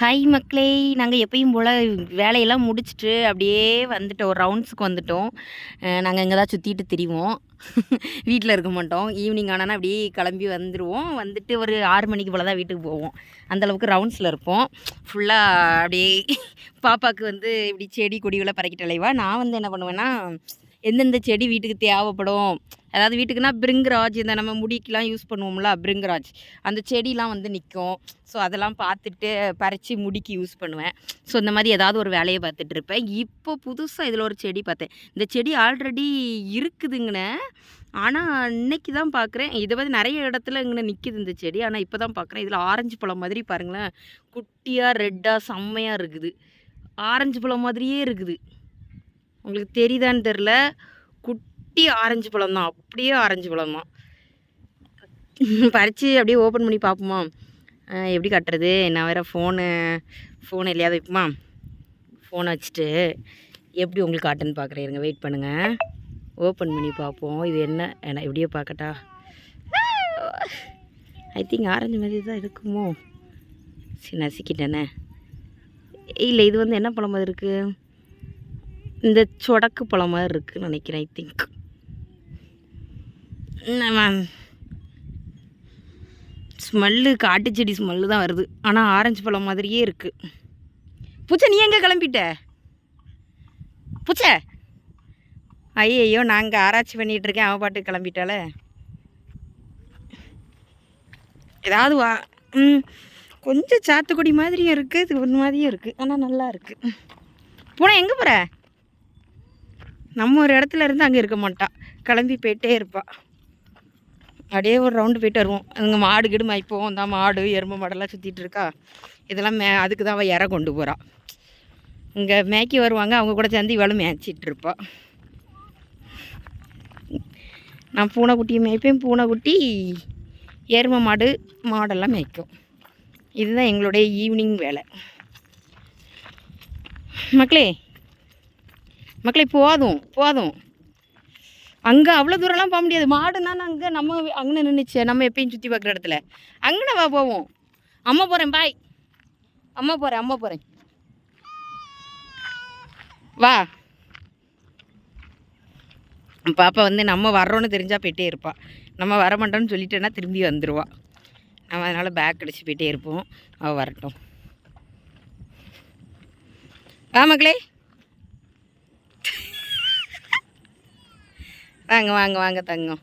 Hi மக்களே நாங்கள் எப்பயும் போல் வேலையெல்லாம் முடிச்சுட்டு அப்படியே வந்துட்டோம். ரவுண்ட்ஸுக்கு வந்துட்டோம். நாங்கள் இங்கே தான் சுற்றிட்டு திரிவோம். வீட்டில் இருக்க மாட்டோம். ஈவினிங் ஆனால் அப்படியே கிளம்பி வந்துடுவோம் வந்துட்டு ஒரு ஆறு மணிக்கு போல் தான் வீட்டுக்கு போவோம். அந்தளவுக்கு ரவுண்ட்ஸில் இருப்போம். ஃபுல்லாக அப்படியே பாப்பாவுக்கு வந்து இப்படி செடி கொடிகளை பறக்கிட்டு அலைவா? நான் வந்து என்ன பண்ணுவேன்னா எந்தெந்த செடி வீட்டுக்கு தேவைப்படும் அதாவது வீட்டுக்குன்னா பிரிங்கராஜ் இந்த நம்ம முடிக்கெலாம் யூஸ் பண்ணுவோம்ல பிரிங்கராஜ். அந்த செடிலாம் வந்து நிற்கும் ஸோ அதெல்லாம் பார்த்துட்டு பறித்து முடிக்கு யூஸ் பண்ணுவேன். ஸோ இந்த மாதிரி ஏதாவது ஒரு வேலையை பார்த்துட்டு இருப்பேன். இப்போ புதுசாக இதில் ஒரு செடி பார்த்தேன். இந்த செடி ஆல்ரெடி இருக்குதுங்கண்ணே. ஆனால் இன்னைக்கு தான் பார்க்குறேன். இதை பற்றி நிறைய இடத்துல இங்கே நிற்கிது இந்த செடி. ஆனால் இப்போ தான் பார்க்குறேன். இதில் ஆரஞ்சு பழம் மாதிரி பாருங்களேன். குட்டியாக ரெட்டாக செம்மையாக இருக்குது. ஆரஞ்சு பழம் மாதிரியே இருக்குது. உங்களுக்கு தெரியுதான்னு தெரில குட்டி ஆரஞ்சு பழம் தான். அப்படியே ஆரஞ்சு பழம் தான். பறித்து அப்படியே ஓப்பன் பண்ணி பார்ப்போமா? எப்படி கட்டுறது? நான் வேறு ஃபோனு ஃபோன் இல்லையாவது வைப்போமா ஃபோனை வச்சுட்டு எப்படி உங்களுக்கு காட்டுன்னு பார்க்குறேன். இருங்க வெயிட் பண்ணுங்கள் ஓப்பன் பண்ணி பார்ப்போம். இது என்ன? என்ன எப்படியோ பார்க்கட்டா? ஐ திங்க் ஆரஞ்சு மாதிரி தான் இருக்குமோ? சரி நசிக்கிட்டேனே. இல்லை இது வந்து என்ன பழம் மாதிரி இருக்குது இந்த சொடக்கு பழம் மாதிரி இருக்குதுன்னு நினைக்கிறேன் ஐ திங்க் ஸ்மெல்லு காட்டு செடி ஸ்மெல்லு தான் வருது. ஆனால் ஆரஞ்சு பழம் மாதிரியே இருக்குது பூச்சை நீ எங்கே கிளம்பிட்ட? பூச்சை? ஐயையோ நாங்கள் ஆராய்ச்சி பண்ணிகிட்ருக்கேன் அவன் பாட்டுக்கு கிளம்பிட்டாலே ஏதாவது வா. ம். கொஞ்சம் சாத்துக்குடி மாதிரியும் இருக்குது இது ஒன்று மாதிரியும் இருக்குது ஆனால் நல்லா இருக்குது பூனை எங்கே போகிற நம்ம ஒரு இடத்துல இருந்து அங்கே இருக்க மாட்டா. கிளம்பி போயிட்டே இருப்பாள் அப்படியே ஒரு ரவுண்டு போயிட்டு வருவோம். அங்கே மாடு கீடு மேய்ப்போம். இந்த மாடு எருமை மாடெல்லாம் சுற்றிட்டு இருக்கா. இதெல்லாம் மே அதுக்கு தான் அவள் இற கொண்டு போகிறா இங்கே மேய்க்கி வருவாங்க. அவங்க கூட சேர்ந்து இவளும் மேய்ச்சிட்டு இருப்பாள் நான் பூனைக்குட்டியை மேய்ப்பேன். பூனைக்குட்டி எருமை மாடு மாடெல்லாம் மேய்க்கும். இதுதான் எங்களுடைய ஈவினிங் வேலை. மக்களே மக்களே போதும் போதும். அங்கே அவ்வளோ தூரம்லாம் போக முடியாது. மாடுனா அங்கே நம்ம அங்கே நின்றுச்சு நம்ம எப்பயும் சுற்றி பார்க்குற இடத்துல. அங்கே வா போவோம். அம்மா போகிறேன் பாய் அம்மா போகிறேன் அம்மா போகிறேன் வா. பாப்பா வந்து நம்ம வர்றோன்னு தெரிஞ்சால் போயிட்டே இருப்பாள் நம்ம வர மாட்டோம்னு சொல்லிட்டேன்னா திரும்பி வந்துடுவா நம்ம அதனால் பேக் அடிச்சு போயிட்டே இருப்போம். அவள் வரட்டும். வா மக்களே வாங்க வாங்க வாங்க தங்கம்.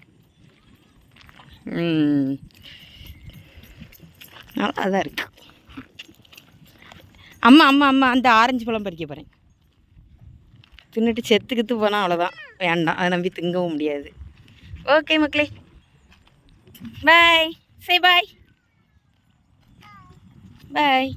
நல்லா தான் இருக்கு. அம்மா அம்மா அம்மா அந்த ஆரஞ்சு பழம் பறிக்க போகிறேன் தின்னுட்டு செத்துக்கித்து போனால் அவ்வளோதான் வேண்டாம் அதை நம்பி திங்கவும் முடியாது. ஓகே மக்களே. பாய் சே பாய் பாய்